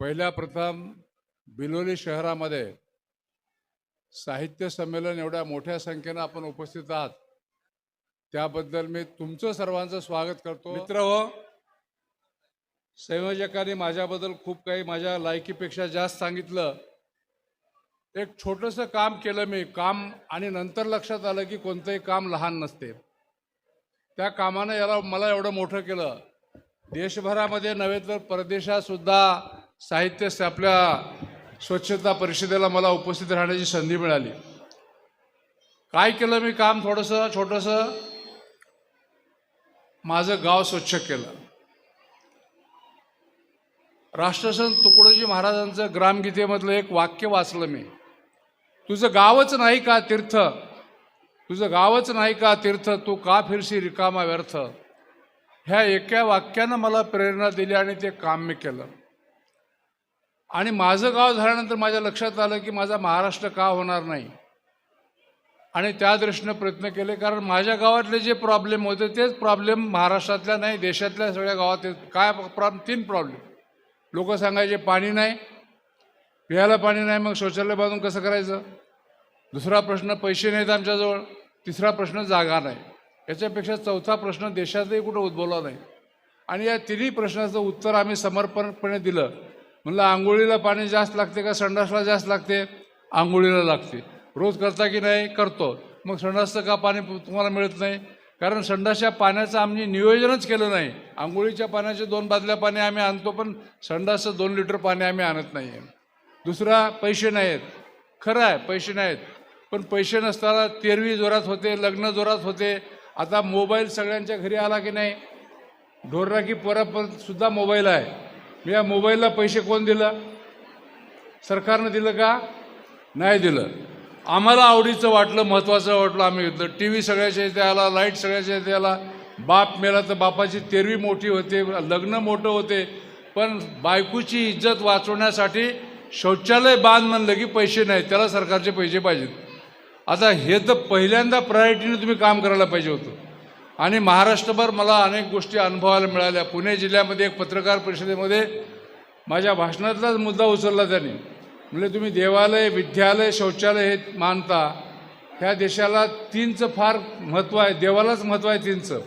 पहिल्या प्रथम बिलोली शहरामध्ये साहित्य संमेलन एवढ्या मोठ्या संख्येनं आपण उपस्थित आहात. त्याबद्दल मी तुमचं सर्वांचं स्वागत करतो. मित्र हो संयोजकांनी माझ्याबद्दल खूप काही माझ्या लायकीपेक्षा जास्त सांगितलं. एक छोटंसं काम केलं मी काम आणि नंतर लक्षात आलं की कोणतंही काम लहान नसते. त्या कामानं याला मला एवढं मोठं केलं. देशभरामध्ये नव्हे तर परदेशात सुद्धा साहित्य आपल्या स्वच्छता परिषदेला मला उपस्थित राहण्याची संधी मिळाली. काय केलं मी? काम थोडंसं छोटंसं. माझं गाव स्वच्छ केलं. राष्ट्रसंत तुकडोजी महाराजांचं ग्रामगीतेमधलं एक वाक्य वाचलं मी. तुझं गावच नाही का तीर्थ? तुझं गावच नाही का तीर्थ? तू का फिरशी रिकामा व्यर्थ? ह्या एका वाक्यानं मला प्रेरणा दिली आणि ते काम मी केलं. आणि माझं गाव झाल्यानंतर माझ्या लक्षात आलं की माझा महाराष्ट्र का होणार नाही? आणि त्या दृष्टीनं प्रयत्न केले कारण माझ्या गावातले जे प्रॉब्लेम होते तेच प्रॉब्लेम महाराष्ट्रातल्या नाही देशातल्या सगळ्या गावात काय प्रॉब्लेम तीन प्रॉब्लेम लोक सांगायचे पाणी नाही. प्यायला पाणी नाही मग शौचालय बांधून कसं करायचं? दुसरा प्रश्न पैसे नाहीत आमच्याजवळ. तिसरा प्रश्न जागा नाही. याच्यापेक्षा चौथा प्रश्न देशातही कुठं उद्भवला नाही. आणि या तिन्ही प्रश्नाचं उत्तर आम्ही समर्पणपणे दिलं. म्हणलं आंघोळीला पाणी जास्त लागते का? संडासला जास्त लागते? आंघोळीला लागते. रोज करता की नाही? करतो. मग संडासचं का पाणी तुम्हाला मिळत नाही? कारण संडासच्या पाण्याचं आम्ही नियोजनच केलं नाही. आंघोळीच्या पाण्याचे दोन बादल्या पाणी आम्ही आणतो पण संडासचं दोन लिटर पाणी आम्ही आणत नाही आहे दुसरा पैसे नाहीत खरं आहे पैसे नाहीत पण पैसे नसताना तेरवी जोरात होते लग्न जोरात होते. आता मोबाईल सगळ्यांच्या घरी आला की नाही? ढोरराकी पोरापर्यंत सुद्धा मोबाईल आहे. मी या मोबाईलला पैसे कोण दिलं? सरकारनं दिलं का? नाही दिलं. आम्हाला आवडीचं वाटलं महत्त्वाचं वाटलं आम्ही घेतलं. टी व्ही सगळ्याच्या इथे आला लाइट सगळ्याच्या इथे आला. बाप मेला तर बापाची तेरवी मोठी होते लग्न मोठं होते. पण बायकोची इज्जत वाचवण्यासाठी शौचालय बांध म्हणलं की पैसे नाही त्याला सरकारचे पैसे पाहिजेत. आता हे तर पहिल्यांदा प्रायोरिटीने तुम्ही काम करायला पाहिजे होतं. आणि महाराष्ट्रभर मला अनेक गोष्टी अनुभवायला मिळाल्या. पुणे जिल्ह्यामध्ये एक पत्रकार परिषदेमध्ये माझ्या भाषणातलाच मुद्दा उचलला त्यांनी. म्हणजे तुम्ही देवालय विद्यालय शौचालय हे मानता ह्या देशाला तीनचं फार महत्त्व आहे. देवालाच महत्त्व आहे तीनचं.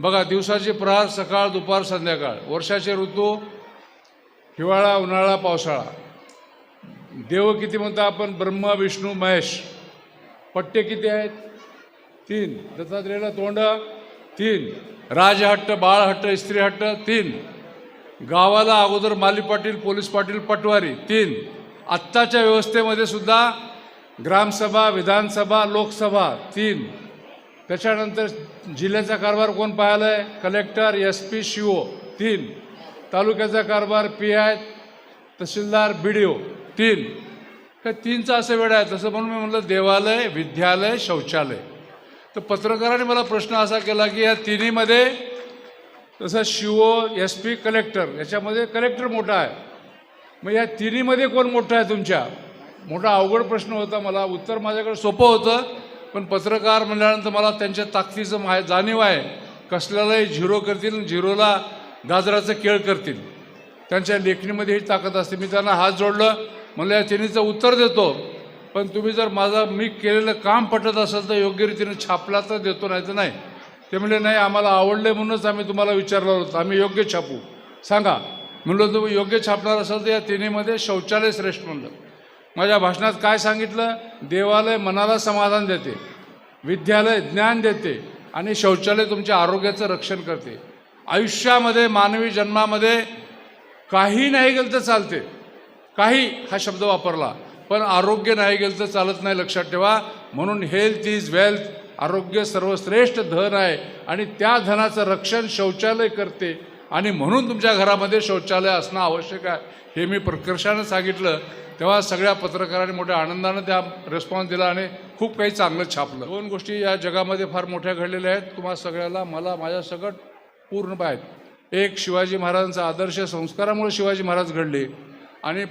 बघा दिवसाचे प्रहार सकाळ दुपार संध्याकाळ. वर्षाचे ऋतू हिवाळा उन्हाळा पावसाळा. देव किती म्हणता आपण? ब्रह्मा विष्णू महेश. पट्टे किती आहेत? तीन. दत्तात्रेयाला तोंड तीन. राजहट्ट बाळहट्ट स्त्रीहट्ट तीन. गावाला अगोदर माली पाटील पोलीस पाटील पटवारी तीन. आत्ताच्या व्यवस्थेमध्ये सुद्धा ग्रामसभा विधानसभा लोकसभा तीन. त्याच्यानंतर जिल्ह्याचा कारभार कोण पाहायला आहे collector S P C O तीन. तालुक्याचा कारभार पी आय तहसीलदार बी डी ओ तीन. हे तीनचा असं वेळ आहे. तसं म्हणून मी म्हटलं देवालय विद्यालय शौचालय. तर पत्रकाराने मला प्रश्न असा केला की या तिन्हीमध्ये तसं शिओ एस पी कलेक्टर याच्यामध्ये कलेक्टर मोठा आहे. मग या तिन्हीमध्ये कोण मोठं आहे तुमच्या? मोठा अवघड प्रश्न होता मला. उत्तर माझ्याकडे सोपं होतं पण पत्रकार म्हणल्यानंतर मला त्यांच्या ताकदीचं माय जाणीव आहे. कसल्यालाही झिरो करतील झिरोला गाजराचं केळ करतील. त्यांच्या लेखणीमध्ये ही ताकद असते. मी त्यांना हात जोडलं. म्हणलं या तिन्हीचं उत्तर देतो. पण तुम्ही जर माझा मी केलेलं काम पटत असेल तर योग्य रीतीने छापला तर देतो नाही तर नाही. ते म्हणले नाही आम्हाला आवडले म्हणूनच आम्ही तुम्हाला विचारलं होतं. आम्ही योग्य छापू. सांगा. म्हणलं तुम्ही योग्य छापणार असाल तर या तिन्हीमध्ये शौचालय श्रेष्ठ म्हणलं. माझ्या भाषणात काय सांगितलं? देवालय मनाला समाधान देते विद्यालय ज्ञान देते आणि शौचालय तुमच्या आरोग्याचं रक्षण करते. आयुष्यामध्ये मानवी जन्मामध्ये काही नाही गेलं तर चालते. काही हा शब्द वापरला. पण आरोग्य नाही गेलं तर चालत नाही लक्षात ठेवा. म्हणून हेल्थ इज वेल्थ आरोग्य सर्वश्रेष्ठ धन आहे. आणि त्या धनाचं रक्षण शौचालय करते. आणि म्हणून तुमच्या घरामध्ये शौचालय असणं आवश्यक आहे. हे मी प्रकर्षानं सांगितलं. तेव्हा सगळ्या पत्रकारांनी मोठ्या आनंदानं त्या रिस्पॉन्स दिला आणि खूप काही चांगलं छापलं. दोन गोष्टी या जगामध्ये फार मोठ्या घडलेल्या आहेत. तुम्हाला सगळ्याला मला माझ्या सगळं पूर्ण आहेत एक शिवाजी महाराजांचा आदर्श संस्कारामुळे शिवाजी महाराज घडले. आणि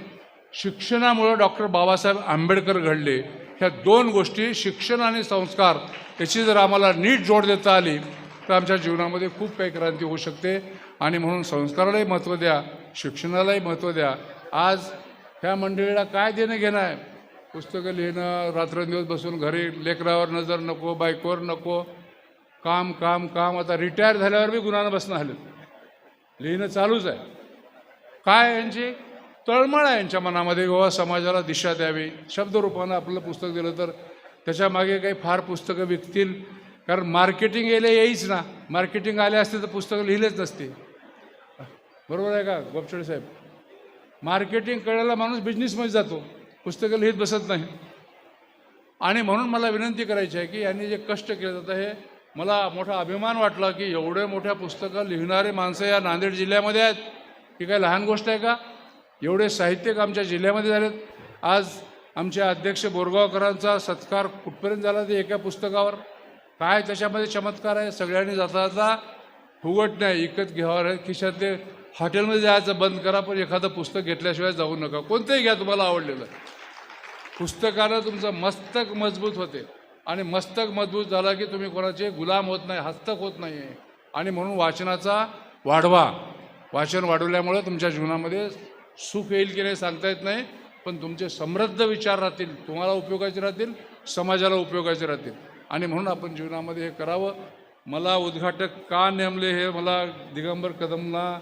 शिक्षणामुळं डॉक्टर बाबासाहेब आंबेडकर घडले. ह्या दोन गोष्टी शिक्षण आणि संस्कार याची जर आम्हाला नीट जोड देता आली तर आमच्या जीवनामध्ये खूप काही क्रांती होऊ शकते. आणि म्हणून संस्कारालाही महत्त्व द्या शिक्षणालाही महत्त्व द्या. आज ह्या मंडळीला काय देणं घेणं आहे पुस्तकं लिहिणं रात्रंदिवस बसून घरी लेकरावर नजर नको बायकोवर नको. काम काम काम. आता रिटायर झाल्यावर बी गुन्हा बसणं आलं लिहिणं चालूच आहे. काय यांची? तळमळ आहे यांच्या मनामध्ये गोवा समाजाला दिशा द्यावी. शब्दरूपानं आपलं पुस्तक दिलं तर त्याच्यामागे काही फार पुस्तकं विकतील. कारण मार्केटिंग यायला येईच ना. मार्केटिंग आले असते तर पुस्तकं लिहिलेच नसते. बरोबर आहे का गोपचडे साहेब? मार्केटिंग कळायला माणूस बिझनेसमध्ये जातो. पुस्तकं लिहित बसत नाही. आणि म्हणून मला विनंती करायची आहे की यांनी जे कष्ट केलं जातं हे मला मोठा अभिमान वाटला की एवढे मोठ्या पुस्तकं लिहिणारे माणसं या नांदेड जिल्ह्यामध्ये आहेत. ही काय लहान गोष्ट आहे का? एवढे साहित्यिक आमच्या जिल्ह्यामध्ये झालेत. आज आमच्या अध्यक्ष बोरगावकरांचा सत्कार कुठपर्यंत झाला ते एका पुस्तकावर? काय त्याच्यामध्ये चमत्कार आहे? सगळ्यांनी जाता जाता फुगट नाही इकत घ्यावर खिशातले हॉटेलमध्ये जायचं बंद करा पण एखादं पुस्तक घेतल्याशिवाय जाऊ नका. कोणतंही घ्या तुम्हाला आवडलेलं. पुस्तकानं तुमचं मस्तक मजबूत होते. आणि मस्तक मजबूत झाला की तुम्ही कोणाचे गुलाम होत नाही हस्तक होत नाही आहे आणि म्हणून वाचनाचा वाढवा. वाचन वाढवल्यामुळं तुमच्या जीवनामध्ये सुख येईल की नाही सांगता येत नाही पण तुमचे समृद्ध विचार राहतील तुम्हाला उपयोगाचे राहतील समाजाला उपयोगाचे राहतील. आणि म्हणून आपण जीवनामध्ये हे करावं. मला उद्घाटक का नेमले हे मला दिगंबर कदमला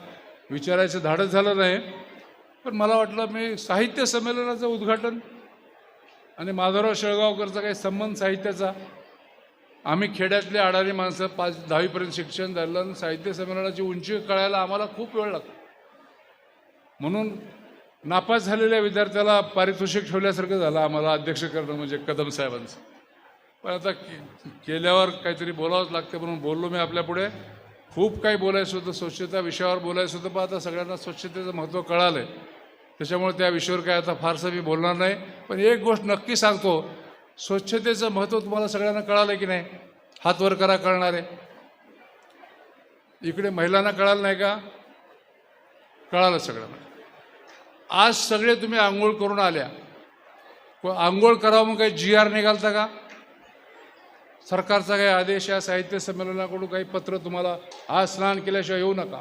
विचारायचं धाडस झालं नाही पण मला वाटलं मी साहित्य संमेलनाचं उद्घाटन आणि माधवराव शेळगावकरचा काही संबंध साहित्याचा. आम्ही खेड्यातले अडाणी माणसं पाच दहावीपर्यंत शिक्षण झालं आणि साहित्य संमेलनाची उंची कळायला आम्हाला खूप वेळ लागतो. म्हणून नापास झालेल्या विद्यार्थ्याला पारितोषिक ठेवल्यासारखं झालं आम्हाला अध्यक्ष करणं म्हणजे कदम साहेबांचं. पण आता केल्यावर काहीतरी बोलावंच लागतं म्हणून बोललो मी आपल्यापुढे खूप काही बोलायचं होतं स्वच्छता विषयावर बोलायचं होतं पण आता सगळ्यांना स्वच्छतेचं महत्त्व कळालं आहे त्याच्यामुळे त्या विषयावर काय आता फारसं मी बोलणार नाही. पण एक गोष्ट नक्की सांगतो स्वच्छतेचं महत्त्व तुम्हाला सगळ्यांना कळालं की नाही? हात वर करा कळणार. आहे इकडे महिलांना कळालं नाही का? कळालं सगळ्यांना. आज सगळे तुम्ही आंघोळ करून आल्या. को- आंघोळ करावं मग काही जी आर निघालता का? सरकारचा काही आदेश या साहित्य संमेलनाकडून काही पत्र तुम्हाला आज स्नान केल्याशिवाय येऊ नका.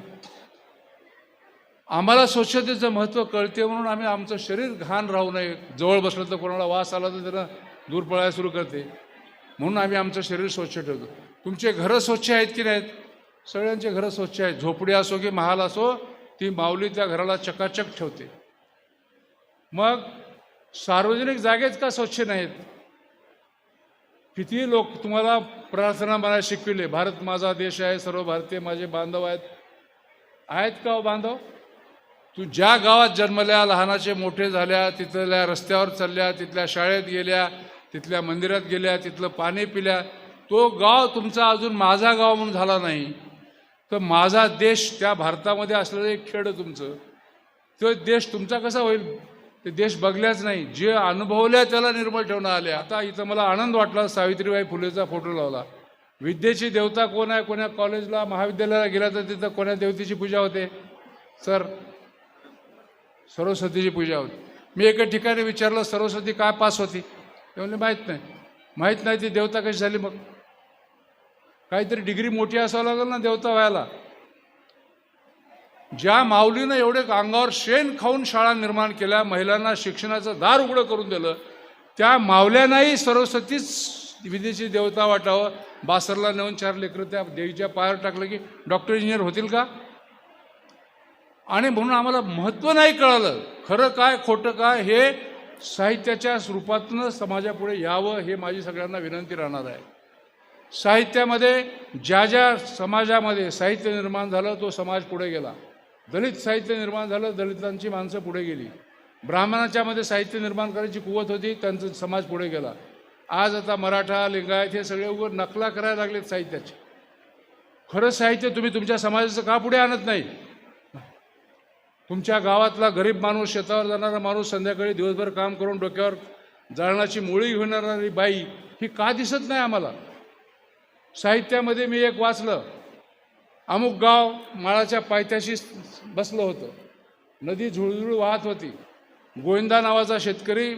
आम्हाला स्वच्छतेचं महत्त्व कळते म्हणून आम्ही आमचं शरीर घाण राहू नये. जवळ बसलं तर कोणाला वास आला तर त्यांना दूर पळायला सुरू करते. म्हणून आम्ही आमचं शरीर स्वच्छ ठेवतो. तुमचे घरं स्वच्छ आहेत की नाहीत? सगळ्यांचे घरं स्वच्छ आहेत. झोपडी असो की महाल असो ती माऊली त्या घराला चकाचक ठेवते. मग सार्वजनिक जागेच का स्वच्छ नाहीत? किती लोक तुम्हाला प्रार्थना मला शिकविले भारत माझा देश आहे सर्व भारतीय माझे बांधव आहेत. आहेत का हो बांधव? तू ज्या गावात जन्मल्या लहानाचे मोठे झाल्या तिथल्या रस्त्यावर चालल्या तिथल्या शाळेत गेल्या तिथल्या मंदिरात गेल्या तिथलं पाणी पिल्या तो गाव तुमचा अजून माझा गाव म्हणून झाला नाही. तर माझा देश त्या भारतामध्ये असलेलं एक खेड तुमचं. तो देश तुमचा कसा होईल? ते देश बघल्याच नाही जे अनुभवल्या त्याला निर्मळ ठेवणं आले. आता इथं मला आनंद वाटला सावित्रीबाई फुलेचा फोटो लावला. विद्येची देवता कोण आहे कोण्या कॉलेजला महाविद्यालयाला गेला तर तिथं कोण्या देवतेची पूजा होते? सर सरस्वतीची पूजा होती. मी एका ठिकाणी विचारलं सरस्वती काय पास होती? ते माहीत नाही. माहीत नाही ती देवता कशी झाली मग? काहीतरी डिग्री मोठी असावं लागेल ना देवता व्हायला. ज्या माऊलीनं एवढे अंगावर शेण खाऊन शाळा निर्माण केल्या महिलांना शिक्षणाचं दार उघडं करून दिलं त्या माऊल्यांनाही सरस्वतीच विदेशी देवता वाटावं. बासरला नेऊन चार लेकरं त्या देवीच्या पायावर टाकलं की डॉक्टर इंजिनियर होतील का? आणि म्हणून आम्हाला महत्त्व नाही कळालं. खरं काय खोटं काय हे साहित्याच्या रूपातनं समाजापुढे यावं हे माझी सगळ्यांना विनंती राहणार आहे. साहित्यामध्ये ज्या ज्या समाजामध्ये साहित्य निर्माण झालं तो समाज पुढे गेला. दलित साहित्य निर्माण झालं दलितांची माणसं पुढे गेली. ब्राह्मणाच्यामध्ये साहित्य निर्माण करायची कुवत होती त्यांचा समाज पुढे गेला. आज आता मराठा लिंगायत हे सगळे उघड नकला करायला लागलेत साहित्याचे. खरं साहित्य तुम्ही तुमच्या समाजाचं का पुढे आणत नाही? तुमच्या गावातला गरीब माणूस शेतावर जाणारा माणूस संध्याकाळी दिवसभर काम करून डोक्यावर जाळणाची मुळी घेणारी बाई ही का दिसत नाही आम्हाला? साहित्यामध्ये मी एक वाचलं अमुक गाव माळाच्या पायथ्याशी बसलं होतं. नदी झुळझुळ वाहत होती. गोविंदा नावाचा शेतकरी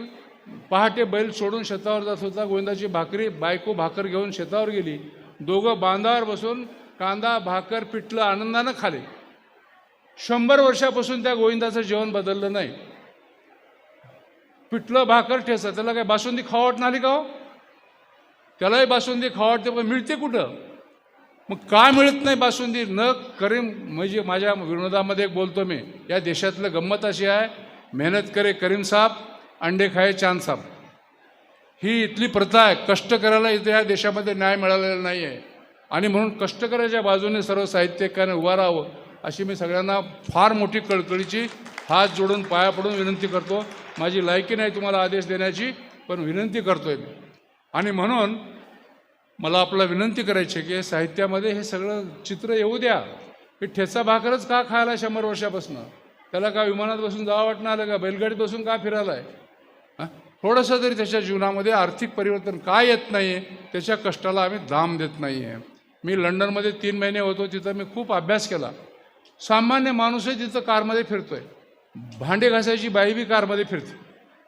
पहाटे बैल सोडून शेतावर जात होता. गोविंदाची भाकरी बायको भाकर घेऊन शेतावर गेली. दोघं बांधावर बसून कांदा भाकर पिठलं आनंदानं खाले. शंभर वर्षापासून त्या गोविंदाचं जेवण बदललं नाही. पिठलं भाकर ठेचा. त्याला काय बासुंदी खावट नाही का हो? त्यालाही बासुंदी खावटते पण मिळते कुठं? मग काय मिळत नाही बासुंदी न करीम म्हणजे माझ्या विनोदामध्ये एक बोलतो मी. या देशातलं गंमत अशी आहे मेहनत करे करीम साहेब अंडे खाये चांद साहेब. ही इथली प्रथा आहे कष्ट करायला इथे या देशामध्ये न्याय मिळालेला नाही आहे आणि म्हणून कष्टकऱ्याच्या बाजूने सर्व साहित्यिकाने उभं राहावं अशी मी सगळ्यांना फार मोठी कळकळीची हात जोडून पाया पडून विनंती करतो. माझी लायकी नाही तुम्हाला आदेश देण्याची पण विनंती करतोय मी. आणि म्हणून मला आपला विनंती करायची आहे की साहित्यामध्ये हे सगळं चित्र येऊ द्या. हे ठेचा भाकरच का खायला शंभर वर्षापासून? त्याला का विमानात बसून जावं वाटणं आलं का? बैलगाडीत बसून का फिरायला आहे हां? थोडंसं तरी त्याच्या जीवनामध्ये आर्थिक परिवर्तन काय येत नाही आहे त्याच्या कष्टाला आम्ही दाम देत नाही आहे मी लंडनमध्ये तीन महिने होतो तिथं मी खूप अभ्यास केला. सामान्य माणूसही तिथं कारमध्ये फिरतोय. भांडे घासायची बाई बी कारमध्ये फिरते.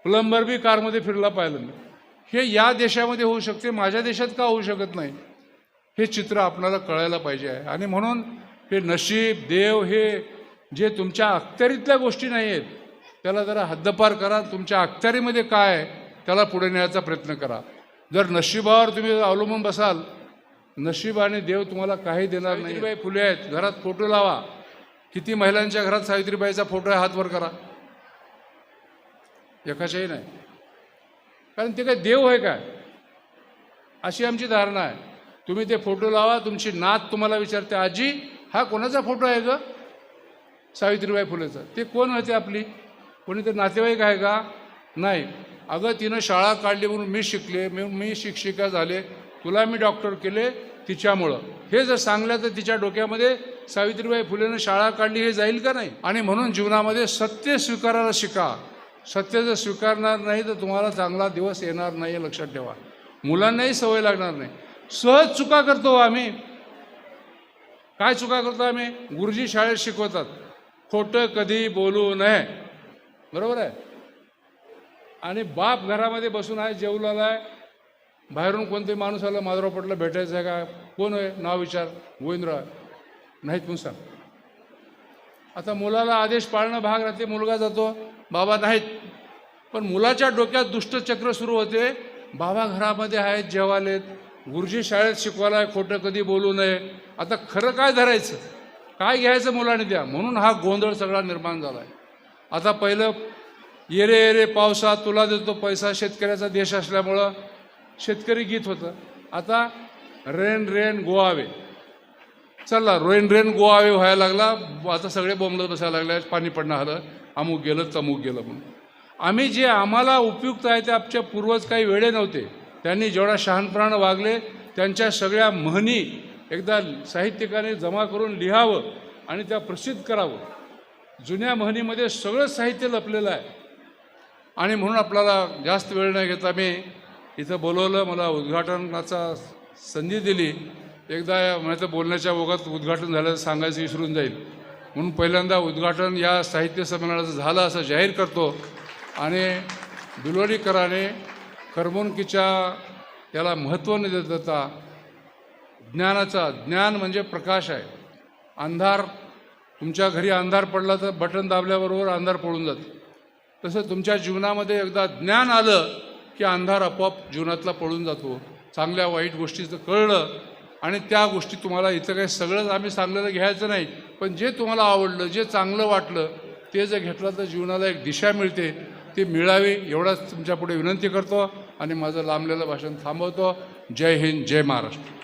प्लंबर बी कारमध्ये फिरला पाहिलं मी. हे या देशामध्ये होऊ शकते माझ्या देशात का होऊ शकत नाही? हे चित्र आपल्याला कळायला पाहिजे आहे. आणि म्हणून हे नशीब देव हे जे तुमच्या अखत्यारीतल्या गोष्टी नाही आहेत त्याला जरा हद्दपार करा. तुमच्या अखत्यारीमध्ये काय आहे त्याला पुढे नेण्याचा प्रयत्न करा. जर नशिबावर तुम्ही अवलंबून बसाल नशीब आणि देव तुम्हाला काही देणार नाही. सावित्रीबाई फुले आहेत घरात फोटो लावा. किती महिलांच्या घरात सावित्रीबाईचा फोटो आहे हात वर करा. एकाच्याही नाही. कारण ते काय देव आहे काय? अशी आमची धारणा आहे. तुम्ही ते फोटो लावा तुमची नात तुम्हाला विचारते आजी हा कोणाचा फोटो आहे ग? सावित्रीबाई फुलेचा. ते कोण होते आपली? कोणी ते नातेवाईक आहे का? नाही. अगं तिनं शाळा काढली म्हणून मी शिकले मी मी शिक्षिका झाले तुला मी डॉक्टर केले तिच्यामुळं. हे जर सांगलं तर तिच्या डोक्यामध्ये सावित्रीबाई फुलेनं शाळा काढली हे जाईल का नाही? आणि म्हणून जीवनामध्ये सत्य स्वीकारायला शिका. सत्य जर स्वीकारणार नाही तर तुम्हाला चांगला दिवस येणार नाही हे लक्षात ठेवा. मुलांनाही सवय लागणार नाही. सहज चुका करतो आम्ही. काय चुका करतो आम्ही? गुरुजी शाळेत शिकवतात. खोटं कधी बोलू नये. बरोबर आहे? आणि बाप घरामध्ये बसून आहे जेवलेला आहे. बाहेरून कोणते माणूस आला माधुराव पटला भेटायचं आहे का? कोण आहे? नाव विचार. गोविंदराव नाहीत म्हणून सांग. आता मुलाला आदेश पाळणं भाग राहते मुलगा जातो. बाबा नाहीत. पण मुलाच्या डोक्यात दुष्टचक्र सुरू होते. बाबा घरामध्ये आहेत जेवालेत. गुरुजी शाळेत शिकवायला आहे खोटं कधी बोलू नये. आता खरं काय धरायचं? काय घ्यायचं मुलाने द्या? म्हणून हा गोंधळ सगळा निर्माण झाला आहे आता पहिलं येरे येरे पावसा तुला देतो पैसा शेतकऱ्याचा देश असल्यामुळं शेतकरी गीत होतं. आता रेन रेन गोवावे चला रेन रेन गोवावे व्हायला लागला. आता सगळे बोंबलत बसायला लागले पाणी पडणं आलं. अमुक गेलं तमुक गेलं म्हणून. आम्ही जे आम्हाला उपयुक्त आहे ते आमच्या पूर्वज काही वेळे नव्हते. त्यांनी जेवढा शहानप्राण वागले त्यांच्या सगळ्या म्हणी एकदा साहित्यिकाने जमा करून लिहावं आणि त्या प्रसिद्ध करावं. जुन्या म्हणीमध्ये सगळं साहित्य लपलेलं आहे. आणि म्हणून आपल्याला जास्त वेळ न घेता. मी इथं बोलवलं मला उद्घाटनाचा संधी दिली. एकदा माझं बोलण्याच्या ओघात उद्घाटन झालं सांगायचं विसरून जाईल. म्हणून पहिल्यांदा उद्घाटन या साहित्य संमेलनाचं झालं असं जाहीर करतो. आणि बिलोलीकराने करमणुकीच्या याला महत्त्व न देता ज्ञानाचा ज्ञान म्हणजे प्रकाश आहे. अंधार तुमच्या घरी अंधार पडला तर बटन दाबल्याबरोबर अंधार पडून जातो. तसं तुमच्या जीवनामध्ये एकदा ज्ञान आलं की अंधार आपोआप जीवनातला पळून जातो. चांगल्या वाईट गोष्टीचं कळलं आणि त्या गोष्टी तुम्हाला इथं काही सगळंच आम्ही सांगलेलं घ्यायचं नाही. पण जे तुम्हाला आवडलं जे चांगलं वाटलं ते जर घेतलं तर जीवनाला एक दिशा मिळते. ती मिळावी एवढाच तुमच्यापुढे विनंती करतो आणि माझं लांबलेलं भाषण थांबवतो. जय हिंद जय महाराष्ट्र.